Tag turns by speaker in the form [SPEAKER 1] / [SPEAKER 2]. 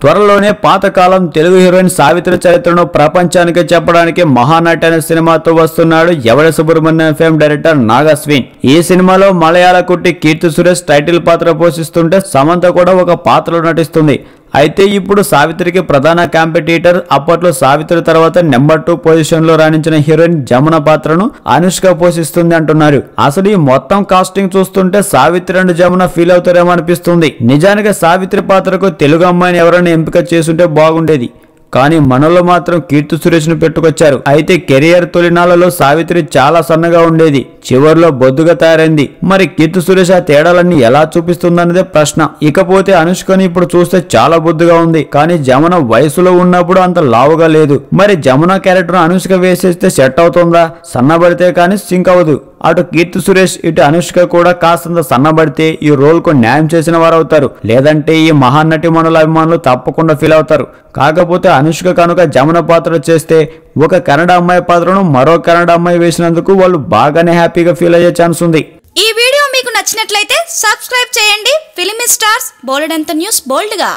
[SPEAKER 1] త్వరలోనే పాతకాలం తెలుగు హీరోయిన్ సావిత్రి చరిత్రను ప్రపంచానికి చెప్పడానికి మహానటి అనే సినిమాతో వస్తున్నాడు ఎవడ సుబ్రహ్మణ్యం ఫేమ్ డైరెక్టర్ నాగస్విన్ ఈ సినిమాలో మలయాళ కుట్టి కీర్తి సురేష్ టైటిల్ పాత్ర పోషిస్తుంటే సమంత కూడా ఒక పాత్రలో నటిస్తుంది. అయితే ఇప్పుడు సావిత్రికి ప్రధాన కాంపిటీటర్ అప్పట్లో సావిత్రి తర్వాత నెంబర్ టూ పొజిషన్లో రాణించిన హీరోయిన్ జమున పాత్రను అనుష్క పోషిస్తుంది అంటున్నారు. అసలు ఈ మొత్తం కాస్టింగ్ చూస్తుంటే సావిత్రి అండ్ జమున ఫీల్ అవుతారేమో అనిపిస్తుంది. నిజానికి సావిత్రి పాత్రకు తెలుగు అమ్మాయిని ఎవరైనా ఎంపిక చేసుంటే బాగుండేది. కానీ మనలో మాత్రం కీర్తి సురేష్ను పెట్టుకొచ్చారు. అయితే కెరియర్ తొలినాళ్ళలో సావిత్రి చాలా సన్నగా ఉండేది. చివర్లో బొద్దుగా తయారైంది. మరి కీర్తి సురేష్ ఆ తేడాలన్నీ ఎలా చూపిస్తుందన్నదే ప్రశ్న. ఇకపోతే అనుష్కని ఇప్పుడు చూస్తే చాలా బొద్దుగా ఉంది. కానీ జమున వయసులో ఉన్నప్పుడు అంత లావుగా లేదు. మరి జమున క్యారెక్టర్ అనుష్క వేసేస్తే సెట్ అవుతుందా? సన్నబడితే కానీ సింక్ అవ్వదు. అటు కీర్తి సురేష్ ఇటు అనుష్క కూడా కాస్తంత సన్నబడితే ఈ రోల్కు న్యాయం చేసిన వారు అవుతారు. లేదంటే ఈ మహానటి మనుల అభిమానులు తప్పకుండా ఫీల్ అవుతారు. కాకపోతే అనుష్క కనుక జమున పాత్ర చేస్తే ఒక కన్నడ అమ్మాయి పాత్రను మరో కన్నడ అమ్మాయి వేసినందుకు వాళ్ళు బాగానే హ్యాపీగా ఫీల్ అయ్యే ఛాన్స్ ఉంది.
[SPEAKER 2] ఈ వీడియో మీకు నచ్చినట్లయితే సబ్స్క్రైబ్ చేయండి. Film stars bold news బోల్డ్గా